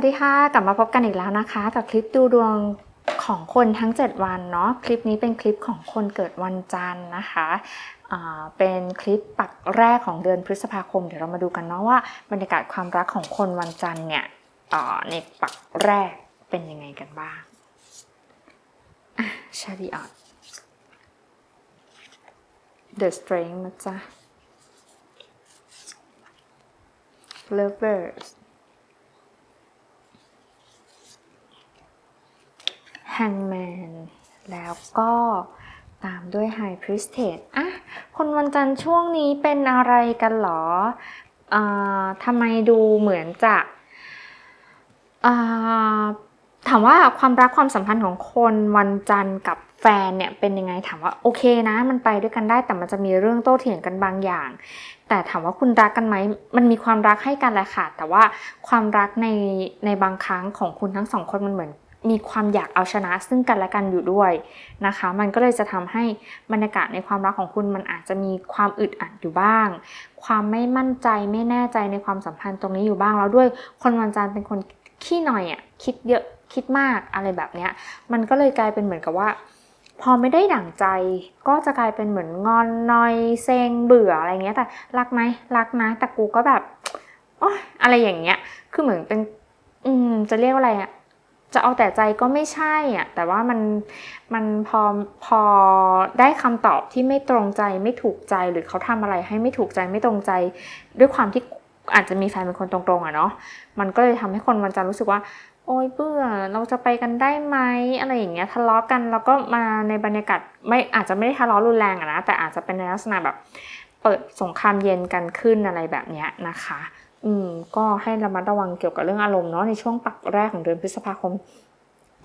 วัสดีค่ะ กลับมาพบกันอีกแล้วนะคะ กับคลิปดูดวงของคนทั้ง 7 วันเนาะคลิปนี้เป็นคลิปของคนเกิดวันจันทร์นะคะเป็นคลิปปักแรกของเดือนพฤษภาคม เดี๋ยวเรามาดูกันเนาะว่าบรรยากาศความรักของคนวันจันทร์เนี่ยในปักแรกเป็นยังไงกันบ้างชาดีออด The Strength นะจ๊ะ Lovers Hangman แล้วก็ตามด้วย High Priestess อะ คนวันจันทร์ช่วงนี้เป็นอะไรกันหรออ่าทำไมดูเหมือนจะอ่าถามว่าความรักความสัมพันธ์ของคนวันจันทร์กับแฟนเนี่ยเป็นยังไงถามว่าโอเคนะ มันไปด้วยกันได้แต่มันจะมีเรื่องโต้เถียงกันบางอย่าง แต่ถามว่าคุณรักกันไหมมันมีความรักให้กันแหละค่ะแต่ว่าความรักในในบางครั้งของคุณทั้งสองคนมันเหมือน มีความอยากเอาชนะซึ่งกันและกันอยู่ด้วยนะคะ มันก็เลยจะทำให้บรรยากาศในความรักของคุณมันอาจจะมีความอึดอัดอยู่บ้าง ความไม่มั่นใจไม่แน่ใจในความสัมพันธ์ตรงนี้อยู่บ้างแล้วด้วยคนวันจันทร์เป็นคนขี้หน่อยอะคิดเยอะคิดมากอะไรแบบเนี้ยมันก็เลยกลายเป็นเหมือนกับว่า พอไม่ได้ดั่งใจ ก็จะกลายเป็นเหมือนงอนนอยเซ็งเบื่ออะไรเงี้ยแต่รักไหมรักนะแต่กูก็แบบโอ๊ยอะไรอย่างเงี้ยคือเหมือนเป็น อืมจะเรียกว่าอะไรอะ จะเอาแต่ใจก็ไม่ใช่อะแต่ว่ามันมันพอพอได้คำตอบที่ไม่ตรงใจไม่ถูกใจหรือเขาทำอะไรให้ไม่ถูกใจไม่ตรงใจ ด้วยความที่อาจจะมีแฟนเป็นคนตรงๆอะเนาะมันก็เลยทำให้คนวันจันทร์รู้สึกว่า โอ๊ยเบื่อเราจะไปกันได้ไหมอะไรอย่างเงี้ยทะเลาะกันแล้วก็มาในบรรยากาศไม่อาจจะไม่ได้ทะเลาะรุนแรงอะนะแต่อาจจะเป็นในลักษณะแบบ เปิดสงครามเย็นกันขึ้นอะไรแบบเนี้ยนะคะ อืมก็ให้ระมัดระวังเกี่ยวกับเรื่องอารมณ์เนาะในช่วงปักแรกของเดือนพฤษภาคม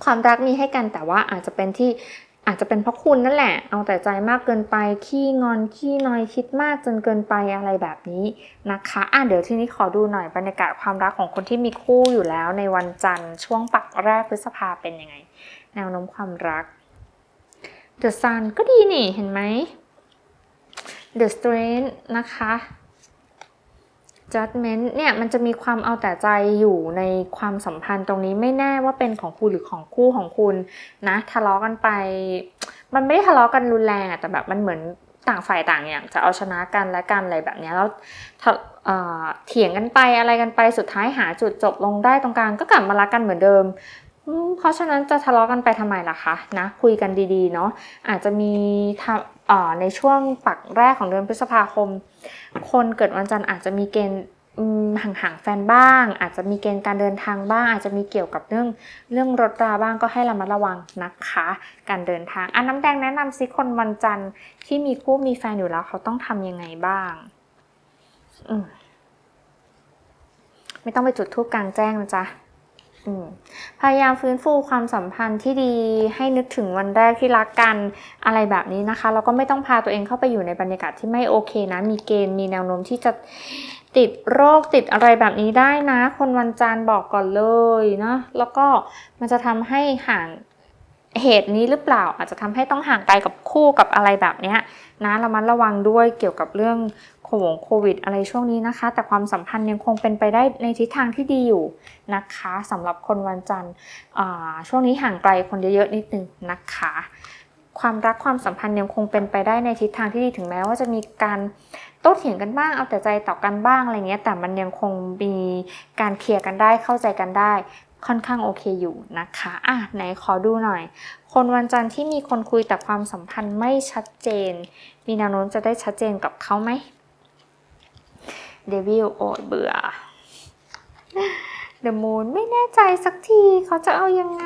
ความรักมีให้กันแต่ว่าอาจจะเป็นที่อาจจะเป็นเพราะคุณนั่นแหละ เอาแต่ใจมากเกินไป ขี้งอน ขี้นอย คิดมากจนเกินไปอะไรแบบนี้นะคะ อะเดี๋ยวทีนี้ขอดูหน่อยบรรยากาศความรักของคนที่มีคู่อยู่แล้วในวันจันทร์ช่วงปักแรกพฤษภาเป็นยังไง แนวโน้มความรัก The Sun ก็ดีนี่เห็นไหม The Strength นะคะ judgment เนี่ยมันจะมีความเอาแต่ใจอยู่ในความสัมพันธ์ตรงนี้ไม่แน่ว่าเป็นของคุณหรือของคู่ของคุณนะทะเลาะกันไป มันไม่ได้ทะเลาะกันรุนแรงอะแต่แบบมันเหมือนต่างฝ่ายต่างอย่างจะเอาชนะกันและกันอะไรแบบนี้แล้วทะเออเถียงกันไปอะไรกันไปสุดท้ายหาจุดจบลงได้ตรงกลางก็กลับมารักกันเหมือนเดิม เพราะฉะนั้นจะทะเลาะกันไปทำไมล่ะคะนะคุยกันดีๆเนาะอาจจะมีทำเอ่อ ในช่วงปักแรกของเดือนพฤษภาคม คนเกิดวันจันทร์อาจจะมีเกณฑ์ห่างๆแฟนบ้าง อาจจะมีเกณฑ์การเดินทางบ้าง อาจจะมีเกี่ยวกับเรื่องเรื่องรถราบ้างก็ให้ระมัดระวังนะคะ การเดินทางอันน้ำแดงแนะนำซิคนวันจันทร์ที่มีคู่มีแฟนอยู่แล้วเขาต้องทำยังไงบ้างอืมไม่ต้องไปจุดทูปกลางแจ้งนะจ๊ะ พยายามฟื้นฟูความสัมพันธ์ที่ดีให้นึกถึงวันแรกที่รักกันอะไรแบบนี้นะคะแล้วก็ไม่ต้องพาตัวเองเข้าไปอยู่ในบรรยากาศที่ไม่โอเคนะ มีเกณฑ์มีแนวโน้มที่จะติดโรคติดอะไรแบบนี้ได้นะ คนวันจันทร์บอกก่อนเลยนะแล้วก็มันจะทำให้ห่าง เหตุนี้หรือเปล่าอาจจะทำให้ต้องห่างไกลกับคู่กับอะไรแบบนี้นะระมัดระวังด้วยเกี่ยวกับเรื่องโควงโควิด อะไรช่วงนี้นะคะ แต่ความสัมพันธ์ยังคงเป็นไปได้ในทิศทางที่ดีอยู่นะคะสำหรับคนวันจันทร์ช่วงนี้ห่างไกลคนเยอะๆนิดนึงนะคะ ความรักความสัมพันธ์ยังคงเป็นไปได้ในทิศทางที่ดีถึงแม้ว่าจะมีการโต้เถียงกันบ้างเอาแต่ใจต่อกันบ้างอะไรเงี้ยแต่มันยังคงมีการเคลียร์กันได้เข้าใจกันได้ ค่อนข้างโอเคอยู่นะคะอะไหนขอดูหน่อย คนวันจันทร์ที่มีคนคุยแต่ความสัมพันธ์ไม่ชัดเจน มีแนวโน้มจะได้ชัดเจนกับเขาไหมเดวิลโอ้ยเบื่อเดอะมูนไม่แน่ใจสักทีเขาจะเอายังไง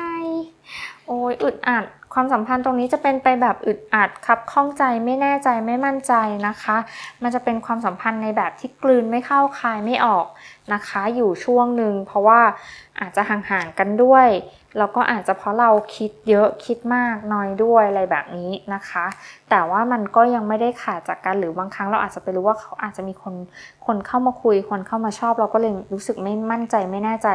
โอ้ยอึดอัดความสัมพันธ์ตรงนี้จะเป็นไปแบบอึดอัดครับข้องใจไม่แน่ใจไม่มั่นใจนะคะ มันจะเป็นความสัมพันธ์ในแบบที่กลืนไม่เข้าคายไม่ออก นะคะอยู่ช่วงหนึ่งเพราะว่าอาจจะห่างๆกันด้วยแล้วก็อาจจะเพราะเราคิดเยอะคิดมากน้อยด้วยอะไรแบบนี้นะคะ แต่ว่ามันก็ยังไม่ได้ขาดจากกันหรือบางครั้งเราอาจจะไปรู้ว่าเขาอาจจะมีคนคนเข้ามาคุยคนเข้ามาชอบเราก็เลยรู้สึกไม่มั่นใจไม่แน่ใจ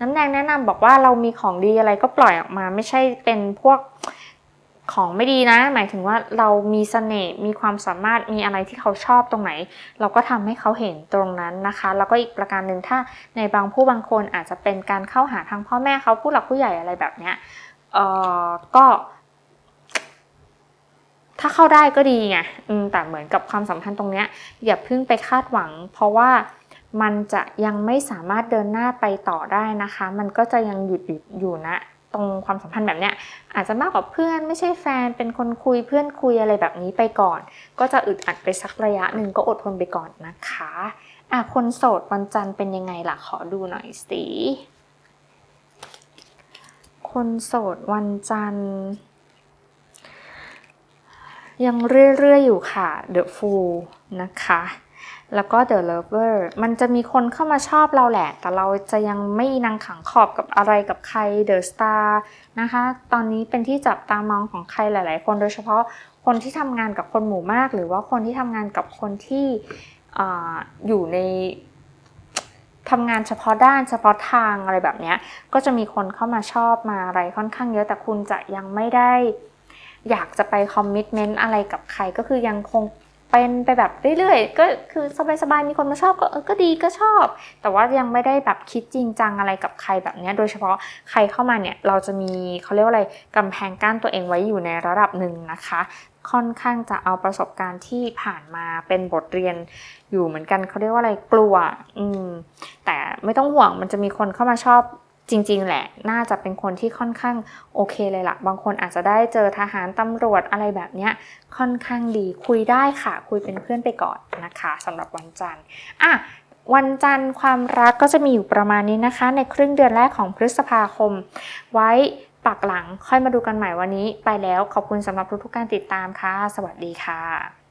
น้ำแดงแนะนำบอกว่าเรามีของดีอะไรก็ปล่อยออกมา ไม่ใช่เป็นพวก ของไม่ดีนะ หมายถึงว่าเรามีเสน่ห์มีความสามารถมีอะไรที่เขาชอบตรงไหน เราก็ทำให้เขาเห็นตรงนั้นนะคะ แล้วก็อีกประการหนึ่งถ้าในบางผู้บางคนอาจจะเป็นการเข้าหาทางพ่อแม่เขาผู้หลักผู้ใหญ่อะไรแบบเนี้ยเออก็ ถ้าเข้าได้ก็ดีไงแต่เหมือนกับความสัมพันธ์ตรงเนี้ยอย่าเพิ่งไปคาดหวัง เพราะว่ามันจะยังไม่สามารถเดินหน้าไปต่อได้นะคะ มันก็จะยังหยุดอยู่อยู่นะ ตรงความสัมพันธ์แบบเนี้ยอาจจะมากกว่าเพื่อนไม่ใช่แฟนเป็นคนคุยเพื่อนคุยอะไรแบบนี้ไปก่อน ก็จะอึดอัดไปสักระยะหนึ่งก็อดทนไปก่อนนะคะอะคนโสดวันจันทร์เป็นยังไงล่ะขอดูหน่อยสิคนโสดวันจันทร์ยังเรื่อยๆอยู่ค่ะ The Fool นะคะ แล้วก็ The Lover มันจะมีคนเข้ามาชอบเราแหละ แต่เราจะยังไม่นางขังขอบกับอะไรกับใคร The Star นะคะ ตอนนี้เป็นที่จับตามองของใครหลาย ๆ คนโดยเฉพาะคนที่ทำงานกับคนหมู่มาก หรือว่าคนที่ทำงานกับคนที่ออยู่ในทำงานเฉพาะด้านเฉพาะทางอะไรแบบนี้ ก็จะมีคนเข้ามาชอบมาอะไรค่อนข้างเยอะแต่คุณจะยังไม่ได้อยากจะไปคอมมิชเมนต์อะไรกับใครก็คือยังคง เป็นไปแบบเรื่อยๆ ก็คือสบายๆ มีคนมาชอบก็เออก็ดีก็ชอบ แต่ว่ายังไม่ได้แบบคิดจริงจังอะไรกับใครแบบเนี้ยโดยเฉพาะใครเข้ามาเนี่ยเราจะมีเขาเรียกว่าอะไรกำแพงกั้นตัวเองไว้อยู่ในระดับหนึ่งนะคะ ค่อนข้างจะเอาประสบการณ์ที่ผ่านมาเป็นบทเรียนอยู่เหมือนกันเขาเรียกว่าอะไรกลัว อืมแต่ไม่ต้องห่วงมันจะมีคนเข้ามาชอบ จริง ๆ แหละ น่าจะเป็นคนที่ค่อนข้างโอเคเลยละ่ะบางคนอาจจะได้เจอทหารตำรวจอะไรแบบเนี้ยค่อนข้างดีคุยได้ค่ะ คุยเป็นเพื่อนไปก่อนนะคะสำหรับวันจันทร์อะวันจันทร์ความรักก็จะมีอยู่ประมาณนี้นะคะ ในครึ่งเดือนแรกของพฤษภาคม ไว้ปักหลังค่อยมาดูกันใหม่วันนี้ ไปแล้วขอบคุณสำหรับทุกๆการติดตามค่ะ สวัสดีค่ะ